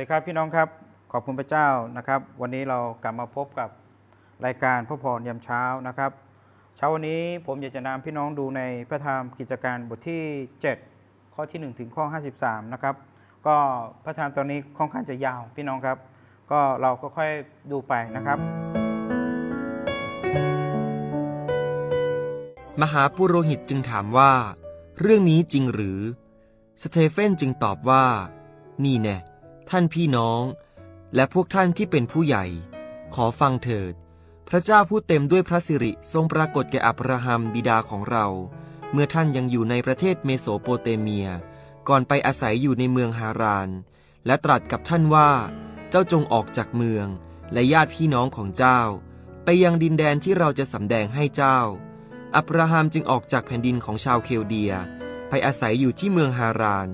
ดีครับพี่น้องครับขอบคุณพระเจ้านะครับ วันนี้เรากลับมาพบกับรายการพระพรยามเช้านะครับ เช้าวันนี้ผมอยากจะนำพี่น้องดูในพระธรรมกิจการบทที่ 7 ข้อที่ 1 ถึงข้อ 53 นะครับ ก็พระธรรมตอนนี้ค่อนข้างจะยาวพี่น้องครับ ก็เราก็ค่อยดูไปนะครับ มหาปุโรหิตจึงถามว่า เรื่องนี้จริงหรือ สเตเฟนจึงตอบว่า นี่แน่ ท่านพี่น้อง และพวกท่านที่เป็นผู้ใหญ่ ขอฟังเถิด พระเจ้าผู้เต็มด้วยพระสิริทรงปรากฏแก่อับราฮัมบิดาของเรา เมื่อท่านยังอยู่ในประเทศเมโสโปเตเมีย ก่อนไปอาศัยอยู่ในเมืองฮาราน และตรัสกับท่านว่า เจ้าจงออกจากเมือง และญาติพี่น้องของเจ้า ไปยังดินแดนที่เราจะสำแดงให้เจ้า อับราฮัมจึงออกจากแผ่นดินของชาวเคลเดีย ไปอาศัยอยู่ที่เมืองฮาราน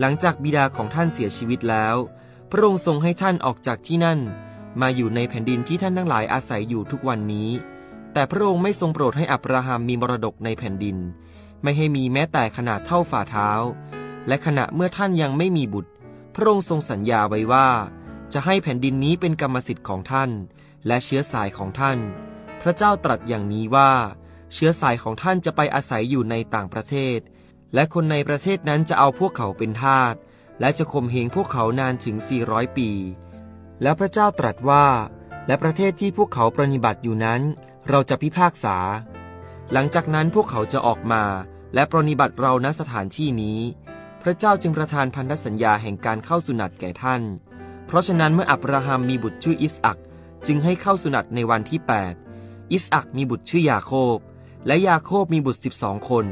หลังจากบิดาของท่านเสียชีวิตแล้ว พระองค์ทรงให้ท่านออกจากที่นั่น มาอยู่ในแผ่นดินที่ท่านทั้งหลายอาศัยอยู่ทุกวันนี้ แต่พระองค์ไม่ทรงโปรดให้อับราฮัมมีมรดกในแผ่นดิน ไม่ให้มีแม้แต่ขนาดเท่าฝ่าเท้า และขณะเมื่อท่านยังไม่มีบุตร พระองค์ทรงสัญญาไว้ว่า จะให้แผ่นดินนี้เป็นกรรมสิทธิ์ของท่าน และเชื้อสายของท่าน พระเจ้าตรัสอย่างนี้ว่า เชื้อสายของท่านจะไปอาศัยอยู่ในต่างประเทศ และคนในประเทศนั้นจะเอาพวกเขาเป็นทาส และจะข่มเหงพวกเขานานถึง 400 ปี แล้วพระเจ้าตรัสว่า และประเทศที่พวกเขาปรนิบัติอยู่นั้น เราจะพิพากษา หลังจากนั้นพวกเขาจะออกมา และปรนิบัติเราณสถานที่นี้ พระเจ้าจึงประทานพันธสัญญาแห่งการเข้าสุนัตแก่ท่าน เพราะฉะนั้นเมื่ออับราฮัมมีบุตรชื่ออิสอักจึงให้เข้าสุนัตในวันที่ 8 อิสอักมีบุตรชื่อยาโคบ และยาโคบมีบุตร 12 คน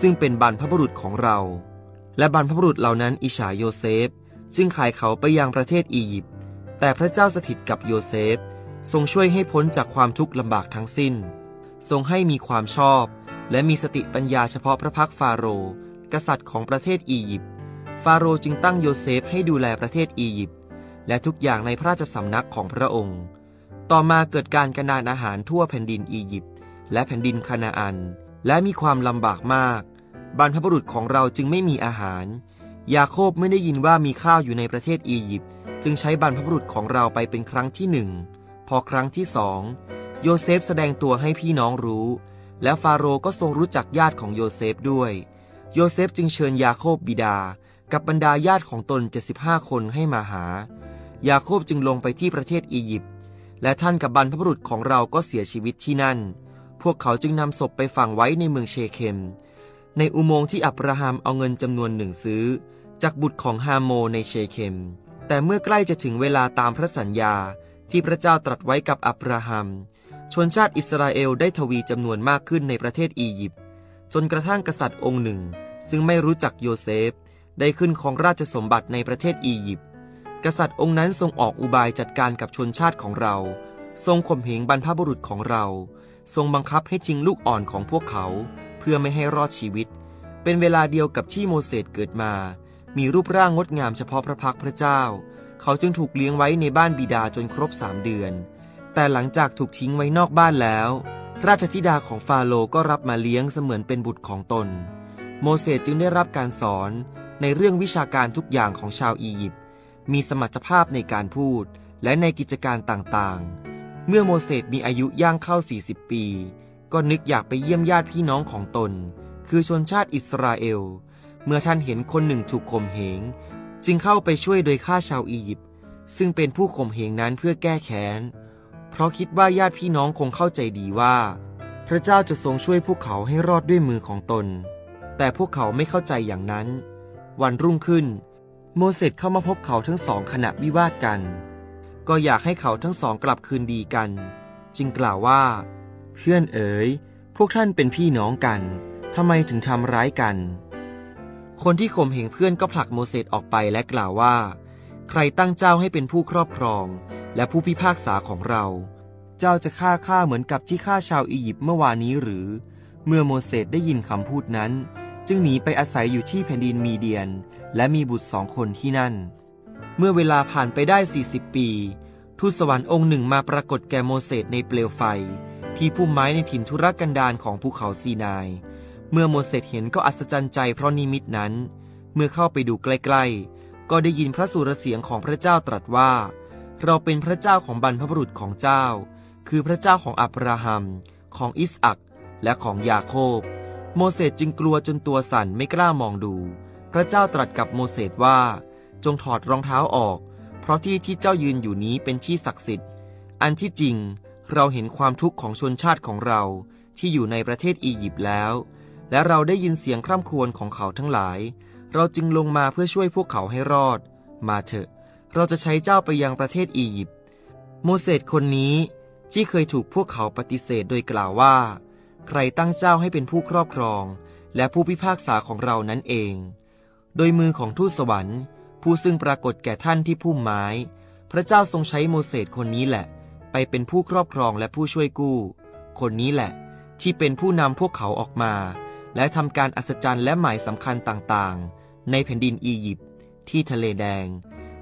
ซึ่งเป็นบรรพบุรุษของเรา และบรรพบุรุษเหล่านั้นอิฉาโยเซฟ จึงขายเขาไปยังประเทศอียิปต์แต่พระเจ้าสถิตกับโยเซฟ ทรงช่วยให้พ้นจากความทุกข์ลำบากทั้งสิ้น ทรงให้มีความชอบ และมีสติปัญญาเฉพาะพระพักฟาโรห์กษัตริย์ของประเทศอียิปต์ฟาโรห์จึงตั้งโยเซฟให้ดูแลประเทศอียิปต์และทุกอย่างในพระราชสำนักของพระองค์ ต่อมาเกิดการกระนานอาหารทั่วแผ่นดินอียิปต์และแผ่นดินคานาอัน และมีความลำบากมาก บรรพบุรุษของเราจึงไม่มีอาหาร ยาโคบไม่ได้ยินว่ามีข้าวอยู่ในประเทศอียิปต์จึงใช้บรรพบุรุษของเราไปเป็นครั้งที่หนึ่ง พอครั้งที่สองโยเซฟแสดงตัวให้พี่น้องรู้ และฟาโรก็ทรงรู้จักญาติของโยเซฟด้วย โยเซฟจึงเชิญยาโคบบิดา กับบรรดาญาติของตน 75 คนให้มาหา ยาโคบจึงลงไปที่ประเทศอียิปต์และท่านกับบรรพบุรุษของเราก็เสียชีวิตที่นั่น วกเขาจึงนำศพไปฝังไว้ในเมืองเชเคม ในอุโมงค์ที่อับราฮัมเอาเงินจำนวนหนึ่งซื้อ จากบุตรของฮามโมในเชเคม แต่เมื่อใกล้จะถึงเวลาตามพระสัญญาที่พระเจ้าตรัสไว้กับอับราฮัม ชนชาติอิสราเอลได้ทวีจำนวนมากขึ้นในประเทศอียิปต์จนกระทั่งกษัตริย์องค์หนึ่ง ซึ่งไม่รู้จักโยเซฟ ได้ขึ้นของราชสมบัติในประเทศอียิปต์กษัตริย์องค์นั้นทรงออกอุบายจัดการกับชนชาติของเรา ทรงข่มเหงบรรพบุรุษของเรา ทรงบังคับให้ทิ้งลูกอ่อนของพวกเขา เพื่อไม่ให้รอดชีวิต เป็นเวลาเดียวกับที่โมเสสเกิดมา มีรูปร่างงดงามเฉพาะพระพักพระเจ้า เขาจึงถูกเลี้ยงไว้ในบ้านบิดาจนครบสามเดือน แต่หลังจากถูกทิ้งไว้นอกบ้านแล้ว ราชธิดาของฟาโรห์ก็รับมาเลี้ยงเสมือนเป็นบุตรของตน โมเสสจึงได้รับการสอนในเรื่องวิชาการทุกอย่างของชาวอียิปต์มีสมรรถภาพในการพูดและในกิจการต่างๆ เมื่อโมเสสมีอายุย่างเข้า 40 ปี ก็นึกอยากไปเยี่ยมญาติพี่น้องของตน คือชนชาติอิสราเอล เมื่อท่านเห็นคนหนึ่งถูกข่มเหง จึงเข้าไปช่วยโดยฆ่าชาวอียิปต์ซึ่งเป็นผู้ข่มเหงนั้นเพื่อแก้แค้น เพราะคิดว่าญาติพี่น้องคงเข้าใจดีว่า พระเจ้าจะทรงช่วยพวกเขาให้รอดด้วยมือของตน แต่พวกเขาไม่เข้าใจอย่างนั้น วันรุ่งขึ้น โมเสสเข้ามาพบเขาทั้งสองขณะวิวาทกัน ก็อยากให้เขาทั้งสองกลับคืนดีกัน จึงกล่าวว่า เพื่อนเอ๋ย พวกท่านเป็นพี่น้องกันทำไมถึงทำร้ายกัน คนที่ข่มเหงเพื่อนก็ผลักโมเสสออกไปและกล่าวว่า ใครตั้งเจ้าให้เป็นผู้ครอบครอง และผู้พิพากษาของเรา เจ้าจะฆ่าข้าเหมือนกับที่ฆ่าชาวอียิปต์เมื่อวานนี้หรือ เมื่อโมเสสได้ยินคำพูดนั้น จึงหนีไปอาศัยอยู่ที่แผ่นดินมีเดียน และมีบุตรสองคนที่นั่น เมื่อเวลาผ่านไปได้ 40 ปี ทูตสวรรค์องค์หนึ่งมาปรากฏแก่โมเสสในเปลวไฟ ที่พุ่มไม้ในถิ่นทุรกันดารของภูเขาซีนาย เมื่อโมเสสเห็นก็อัศจรรย์ใจเพราะนิมิตนั้น เมื่อเข้าไปดูใกล้ๆ ก็ได้ยินพระสุรเสียงของพระเจ้าตรัสว่า เราเป็นพระเจ้าของบรรพบุรุษของเจ้า คือพระเจ้าของอับราฮัม ของอิสอักและของยาโคบ โมเสสจึงกลัวจนตัวสั่นไม่กล้ามองดู พระเจ้าตรัสกับโมเสสว่า จงถอดรองเท้าออก เพราะที่ที่เจ้ายืนอยู่นี้เป็นที่ศักดิ์สิทธิ์ อันที่จริงเราเห็นความทุกข์ของชนชาติของเราที่อยู่ในประเทศอียิปต์แล้ว และเราได้ยินเสียงคร่ำครวญของเขาทั้งหลาย เราจึงลงมาเพื่อช่วยพวกเขาให้รอด มาเถอะ เราจะใช้เจ้าไปยังประเทศอียิปต์ โมเสสคนนี้ที่เคยถูกพวกเขาปฏิเสธโดยกล่าวว่า ใครตั้งเจ้าให้เป็นผู้ครอบครอง และผู้พิพากษาของเรานั้นเอง โดยมือของทูตสวรรค์ ผู้ซึ่งปรากฏแก่ท่านที่พุ่มไม้ พระเจ้าทรงใช้โมเสสคนนี้แหละ ไปเป็นผู้ครอบครองและผู้ช่วยกู้ คนนี้แหละ ที่เป็นผู้นำพวกเขาออกมา และทำการอัศจรรย์และหมายสำคัญต่างๆ ในแผ่นดินอียิปต์ที่ทะเลแดง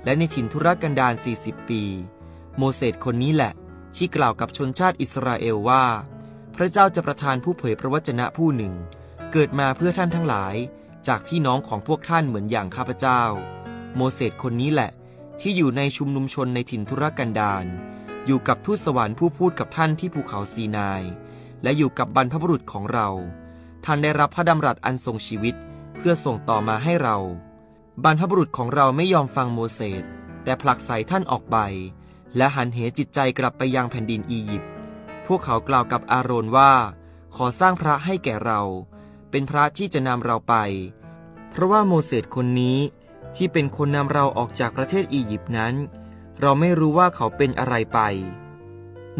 และในถิ่นทุรกันดาร 40 ปี โมเสสคนนี้แหละ ที่กล่าวกับชนชาติอิสราเอลว่า พระเจ้าจะประทานผู้เผยพระวจนะผู้หนึ่ง เกิดมาเพื่อท่านทั้งหลายจากพี่น้องของพวกท่านเหมือนอย่างข้าพเจ้า โมเสสคนนี้แหละ ที่อยู่ในชุมนุมชนในถิ่นทุรกันดารอยู่กับทูตสวรรค์ผู้พูดกับท่านที่ภูเขาซีนาย และอยู่กับบรรพบุรุษของเรา ท่านได้รับพระดำรัสอันทรงชีวิต เพื่อส่งต่อมาให้เรา บรรพบุรุษของเราไม่ยอมฟังโมเสสแต่ผลักใส่ท่านออกไป และหันเหจิตใจกลับไปยังแผ่นดินอียิปต์พวกเขากล่าวกับอาโรนว่า ขอสร้างพระให้แก่เรา เป็นพระที่จะนำเราไป เพราะว่าโมเสสคนนี้ ที่เป็นคนนำเราออกจากประเทศอียิปต์นั้น เราไม่รู้ว่าเขาเป็นอะไรไป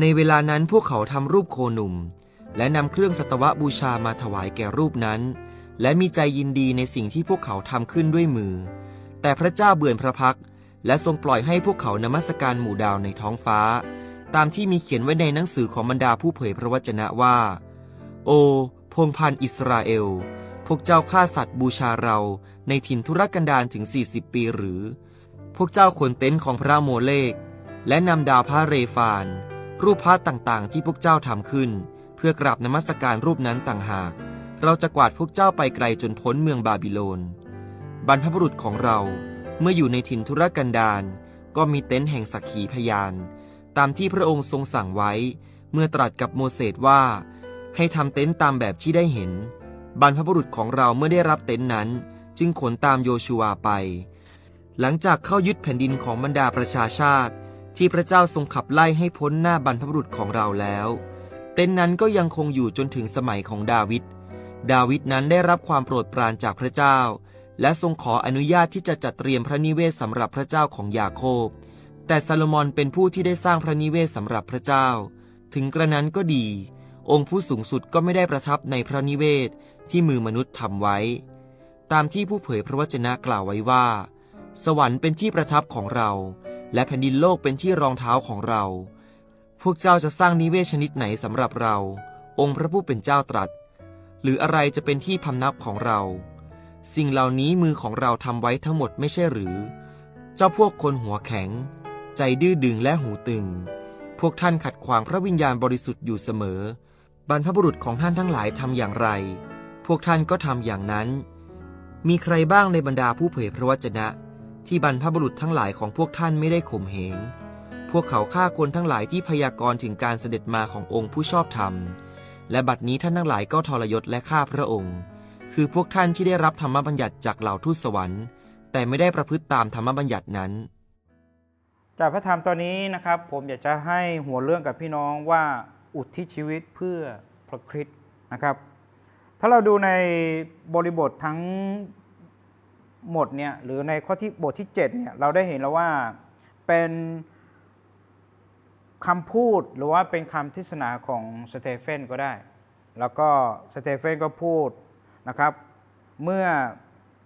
ในเวลานั้นพวกเขาทำรูปโคหนุ่ม และนำเครื่องสัตวบูชามาถวายแก่รูปนั้น และมีใจยินดีในสิ่งที่พวกเขาทำขึ้นด้วยมือ แต่พระเจ้าเบื่อพระพัก และทรงปล่อยให้พวกเขานมัสการหมู่ดาวในท้องฟ้า ตามที่มีเขียนไว้ในหนังสือของบรรดาผู้เผยพระวจนะว่า โอพงพันอิสราเอล พวกเจ้าฆ่าสัตว์บูชาเราในถิ่นทุรกันดารถึง 40 ปีหรือ พวกเจ้าขนเต็นท์ของพระโมเลก และนำดาวพระเรฟาน รูปพระต่างๆ ที่พวกเจ้าทำขึ้น เพื่อกราบนมัสการรูปนั้นต่างหาก เราจะกวาดพวกเจ้าไปไกลจนพ้นเมืองบาบิโลน บรรพบุรุษของเราเมื่ออยู่ในถิ่นทุรกันดารก็มีเต็นท์แห่งสักขีพยาน ตามที่พระองค์ทรงสั่งไว้ เมื่อตรัสกับโมเสสว่า ให้ทำเต็นท์ตามแบบที่ได้เห็น บรรพบุรุษของเราเมื่อได้รับเต็นท์นั้น จึงขนตามโยชูวาไป หลังจากเข้ายึดแผ่นดินของบรรดาประชาชาติ ที่พระเจ้าทรงขับไล่ให้พ้นหน้าบรรพบุรุษของเราแล้ว เต็นท์นั้นก็ยังคงอยู่จนถึงสมัยของดาวิดดาวิดนั้นได้รับความโปรดปรานจากพระเจ้า และทรงขออนุญาตที่จะจัดเตรียมพระนิเวศสำหรับพระเจ้าของยาโคบ แต่ซาโลมอนเป็นผู้ที่ได้สร้างพระนิเวศสำหรับพระเจ้า ถึงกระนั้นก็ดี องค์ผู้สูงสุดก็ไม่ได้ประทับในพระนิเวศ ที่มือมนุษย์ทำไว้ ตามที่ผู้เผยพระวจนะกล่าวไว้ว่า สวรรค์เป็นที่ประทับของเรา และแผ่นดินโลกเป็นที่รองเท้าของเรา พวกเจ้าจะสร้างนิเวศชนิดไหนสำหรับเรา องค์พระผู้เป็นเจ้าตรัส หรืออะไรจะเป็นที่พำนับของเรา สิ่งเหล่านี้มือของเราทำไว้ทั้งหมดไม่ใช่หรือ เจ้าพวกคนหัวแข็ง ใจดื้อดึงและหูตึง พวกท่านขัดขวางพระวิญญาณบริสุทธิ์อยู่เสมอ บรรพบุรุษของท่านทั้งหลายทำอย่างไร พวกท่านก็ทำอย่างนั้น มีใครบ้างในบรรดาผู้เผยพระวจนะ ที่บรรพบุรุษทั้งหลายของพวกท่านไม่ได้ข่มเหง พวกเขาฆ่าคนทั้งหลายที่พยากรณ์ถึงการเสด็จมาขององค์ผู้ชอบธรรม และบัดนี้ท่านทั้งหลายก็ทรยศและฆ่าพระองค์ คือพวกท่านที่ได้รับธรรมบัญญัติจากเหล่าทูตสวรรค์ แต่ไม่ได้ประพฤติตามธรรมบัญญัตินั้น จากพระธรรมตอนนี้นะครับ ผมอยากจะให้หัวเรื่องกับพี่น้องว่าอุทิศชีวิตเพื่อพระคริสต์นะครับ ถ้าเราดูในบริบททั้งหมดเนี่ยหรือในข้อที่บทที่7เนี่ยเราได้เห็นแล้วว่าเป็นคำพูดหรือว่าเป็นคำเทศนาของสเตเฟนก็ได้ แล้วก็สเตเฟนก็พูดนะครับ เมื่อ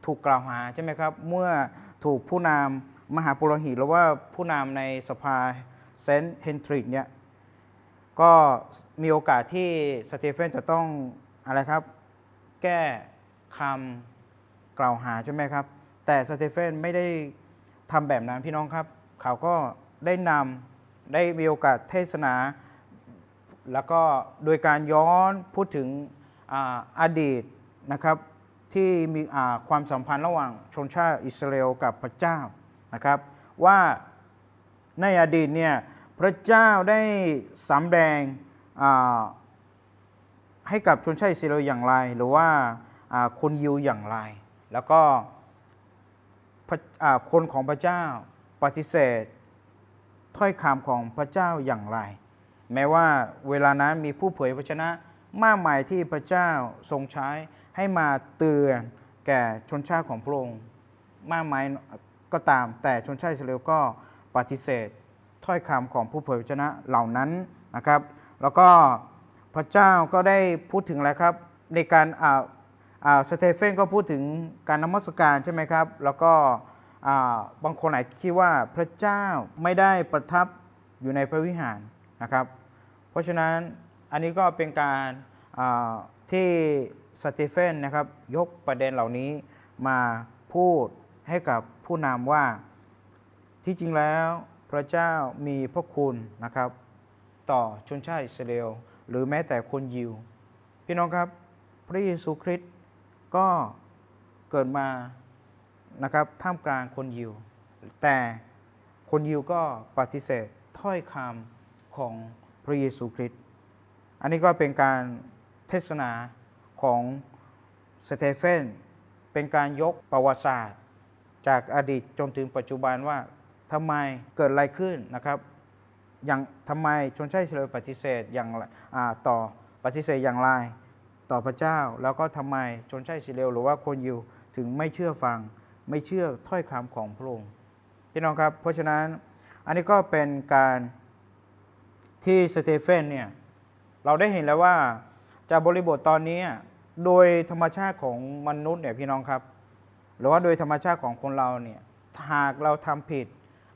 ถูกกล่าวหาใช่ไหมครับ เมื่อถูกผู้นำมหาปุโรหิตหรือว่าผู้นำในสภาเซนต์เฮนทริกเนี่ยก็มีโอกาสที่สเตเฟนจะต้องอะไรครับ แก้คำกล่าวหาใช่ไหมครับ แต่สเตเฟนไม่ได้ทำแบบนั้นพี่น้องครับ เขาก็ได้นำได้มีโอกาสเทศนา แล้วก็โดยการย้อนพูดถึงออดีตนะครับที่มีความสัมพันธ์ระหว่างชนชาติอิสราเอลกับพระเจ้านะครับ ว่าในอดีตเนี่ยพระเจ้าได้สำแดง ให้กับชนชาติอิสราเอลอย่างไร หรือว่าคนยิวอย่างไร แล้วก็คนของพระเจ้าปฏิเสธถ้อยคำของพระเจ้าอย่างไร แม้ว่าเวลานั้นมีผู้เผยพระชนะมากมายที่พระเจ้าทรงใช้ให้มาเตือนแก่ชนชาติของพระองค์มากมายก็ตาม แต่ชนชาติอิสราเอลก็ปฏิเสธถ้อยคำของผู้เผยพระชนะเหล่านั้นนะครับ แล้วก็ พระเจ้าก็ได้พูดถึงอะไรครับในการอ่าอ่าสเตเฟนก็พูดถึงการนมัสการใช่ไหมครับ แล้วก็อ่าบางคนอาจคิดว่าพระเจ้าไม่ได้ประทับอยู่ในพระวิหารนะครับ เพราะฉะนั้นอันนี้ก็เป็นการอ่าที่สเตเฟนนะครับยกประเด็นเหล่านี้มาพูดให้กับผู้นำว่าที่จริงแล้วพระเจ้ามีพระคุณนะครับ ต่อชนชาติอิสราเอลหรือแม้แต่คนยิว พี่น้องครับ พระเยซูคริสต์ก็เกิดมานะครับท่ามกลางคนยิว แต่คนยิวก็ปฏิเสธถ้อยคำของพระเยซูคริสต์อันนี้ก็เป็นการเทศนาของสเตเฟนเป็นการยกประวัติศาสตร์ จากอดีตจนถึงปัจจุบันว่าทำไมเกิดอะไรขึ้นนะครับ อย่างทำไมชนชาติอิสราเอลปฏิเสธอย่างต่อปฏิเสธอย่างไรต่อพระเจ้า แล้วก็ทำไมชนชาติอิสราเอลหรือว่าคนยิวถึงไม่เชื่อฟัง ไม่เชื่อถ้อยคำของพระองค์พี่น้องครับ เพราะฉะนั้นอันนี้ก็เป็นการที่สเตเฟนเนี่ยเราได้เห็นแล้วว่าจากบริบทตอนนี้โดยธรรมชาติของมนุษย์เนี่ยพี่น้องครับ หรือว่าโดยธรรมชาติของคนเราเนี่ยหากเราทำผิด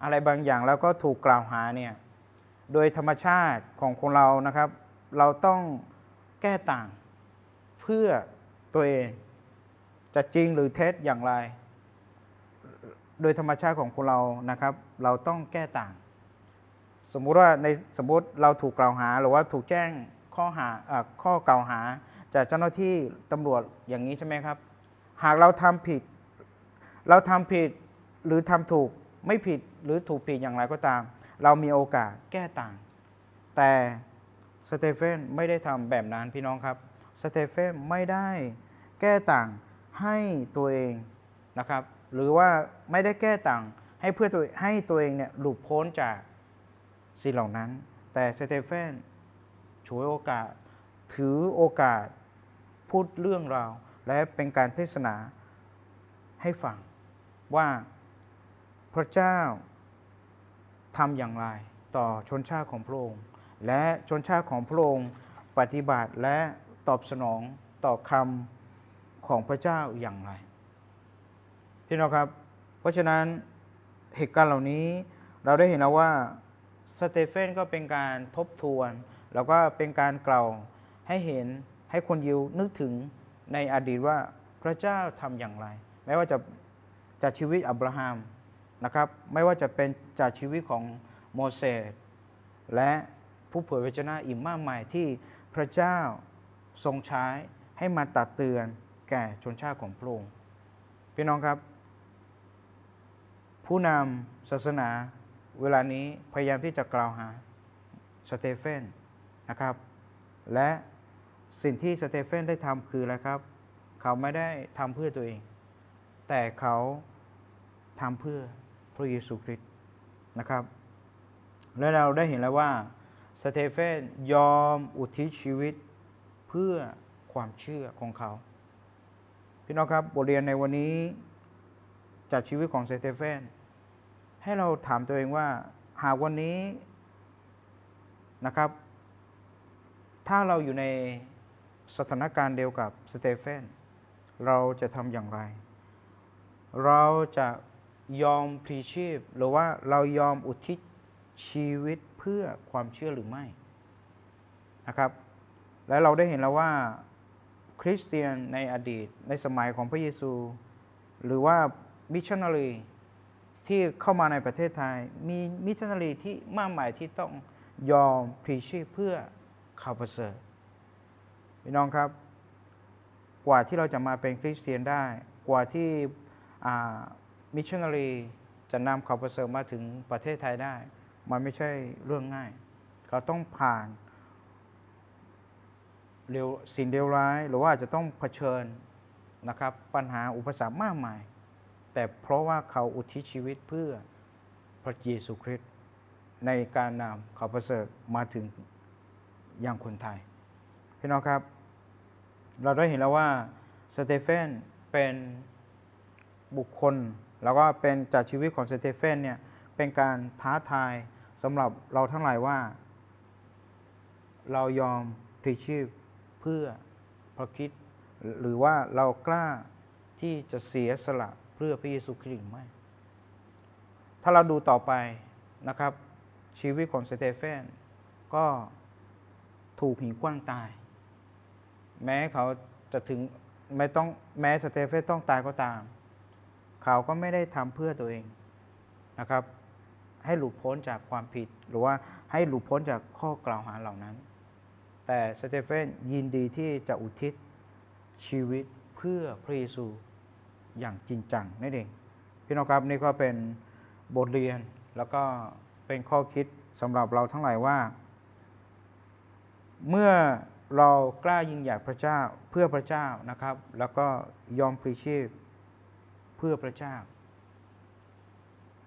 อะไรบางอย่างแล้วก็ถูกกล่าวหาเนี่ย โดยธรรมชาติของคนเรานะครับ เราต้องแก้ต่างเพื่อตัวเอง จะจริงหรือเท็จอย่างไร โดยธรรมชาติของคนเรานะครับ เราต้องแก้ต่าง สมมุติว่าในสมมติเราถูกกล่าวหาหรือว่าถูกแจ้งข้อหาอข้อกล่าวหาจากเจ้าหน้าที่ตำรวจอย่างนี้ใช่ไหมครับ หากเราทำผิด เราทำผิดหรือทำถูกไม่ผิดหรือถูกผิดอย่างไรก็ตาม เรามีโอกาสแก้ต่าง แต่สเตเฟนไม่ได้ทำแบบนั้นพี่น้องครับ สเตเฟนไม่ได้แก้ต่างให้ตัวเองนะครับ หรือว่าไม่ได้แก้ต่างให้เพื่อตัวให้ตัวเองเนี่ยหลุดพ้นจากสิ่งเหล่านั้น แต่สเตเฟนฉวยโอกาส ถือโอกาสพูดเรื่องราวและเป็นการเทศนาให้ฟังว่าพระเจ้า ทำอย่างไรต่อชนชาติของพระองค์ และชนชาติของพระองค์ปฏิบัติและตอบสนองต่อคำของพระเจ้าอย่างไรพี่น้องครับ เพราะฉะนั้นเหตุการณ์เหล่านี้เราได้เห็นแล้วว่าสเตเฟนก็เป็นการทบทวน แล้วก็เป็นการกล่าวให้เห็นให้คนยิวนึกถึงในอดีตว่าพระเจ้าทำอย่างไร ไม่ว่าจะจากชีวิตอับราฮัม นะครับ ไม่ว่าจะเป็นจากชีวิตของโมเสสและผู้เผยพระชนะอีกมากมายที่พระเจ้าทรงใช้ให้มาตัดเตือนแก่ชนชาติของพระองค์พี่น้องครับ ผู้นำศาสนาเวลานี้พยายามที่จะกล่าวหาสเตเฟนนะครับ และสิ่งที่สเตเฟนได้ทำคืออะไรครับ เขาไม่ได้ทำเพื่อตัวเอง แต่เขาทำเพื่อ พระเยซูคริสต์นะครับ และเราได้เห็นแล้วว่าสเตเฟนยอมอุทิศชีวิตเพื่อความเชื่อของเขา พี่น้องครับบทเรียนในวันนี้จากชีวิตของสเตเฟนให้เราถามตัวเองว่าหากวันนี้นะครับ ถ้าเราอยู่ในสถานการณ์เดียวกับสเตเฟนเราจะทำอย่างไร เราจะ ยอมพลีชีพ หรือว่าเรายอมอุทิศชีวิตเพื่อความเชื่อหรือไม่นะครับ และเราได้เห็นแล้วว่าคริสเตียนในอดีตในสมัยของพระเยซู หรือว่ามิชชันนารีที่เข้ามาในประเทศไทย มีมิชชันนารีที่มากมายที่ต้องยอมพลีชีพเพื่อข่าวประเสริฐพี่น้องครับ กว่าที่เราจะมาเป็นคริสเตียนได้ กว่าที่ มิชชันนารีจะนำข่าวประเสริฐมาถึงประเทศไทยได้ มันไม่ใช่เรื่องง่าย เขาต้องผ่านเร็วสิ่งเลวร้าย หรือว่าจจะต้องเผชิญนะครับปัญหาอุปสรรคมากมาย แต่เพราะว่าเขาอุทิศชีวิตเพื่อพระเยซูคริสต์ในการนำข่าวประเสริฐมาถึงยังคนไทย พี่น้องครับ เราได้เห็นแล้วว่าสเตเฟนเป็นบุคคล แล้วก็เป็นจากชีวิตของสเตเฟนเนี่ยเป็นการท้าทายสำหรับเราทั้งหลายว่า เรายอมพลีชีพเพื่อพระคิด หรือว่าเรากล้าที่จะเสียสละเพื่อพระเยซูคริสต์หรือไม่ ถ้าเราดูต่อไปนะครับ ชีวิตของสเตเฟนก็ถูกหินกว้างตาย แม้เขาจะถึงไม่ต้องแม้สเตเฟนต้องตายก็ตาม เขาก็ไม่ได้ทำเพื่อตัวเองนะครับ ให้หลุดพ้นจากความผิด หรือว่าให้หลุดพ้นจากข้อกล่าวหาเหล่านั้น แต่สเตเฟนยินดีที่จะอุทิศชีวิตเพื่อพระเยซูอย่างจริงจังนั่นเองพี่น้องครับนี่ก็เป็นบทเรียนแล้วก็เป็นข้อคิดสำหรับเราทั้งหลายว่า เมื่อเรากล้ายิงหยัดพระเจ้าเพื่อพระเจ้านะครับ แล้วก็ยอมพลีชีพ พื่อพระเจ้า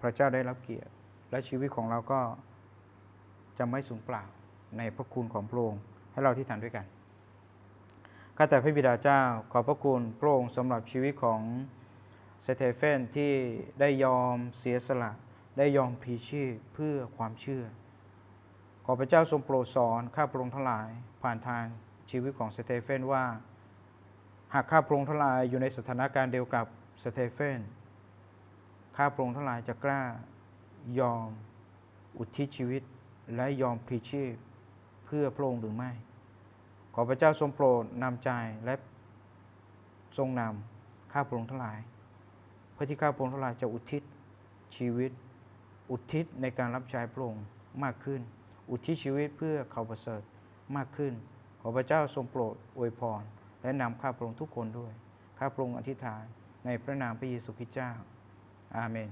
พระเจ้าได้รับเกียรติ และชีวิตของเราก็จะไม่สูญเปล่าในพระคุณของพระองค์ให้เราที่ฐานด้วยกันข้าแต่พระบิดาเจ้าขอบพระคุณพระองค์สำหรับชีวิตของสเตเฟนที่ได้ยอมเสียสละ ได้ยอมพีชีพเพื่อความเชื่อ ขอพระเจ้าทรงโปรดสอนข้าพระองค์ทั้งหลาย ผ่านทางชีวิตของสเตเฟนว่า หากข้าพระองค์ทั้งหลายอยู่ในสถานการณ์เดียวกับ สเตเฟนข้าพระองค์ทั้งหลายจะกล้ายอมอุทิศชีวิตและยอมพลีชีพเพื่อพระองค์หรือไม่ ขอพระเจ้าทรงโปรดนำใจและทรงนำข้าพระองค์ทั้งหลาย เพื่อที่ข้าพระองค์ทั้งหลายจะอุทิศชีวิต อุทิศในการรับใช้พระองค์มากขึ้น อุทิศชีวิตเพื่อเขาประเสริฐมากขึ้น ขอพระเจ้าทรงโปรดอวยพรและนำข้าพระองค์ทุกคนด้วย ข้าพระองค์อธิษฐาน ในพระนามพระเยซูคริสต์เจ้า อาเมน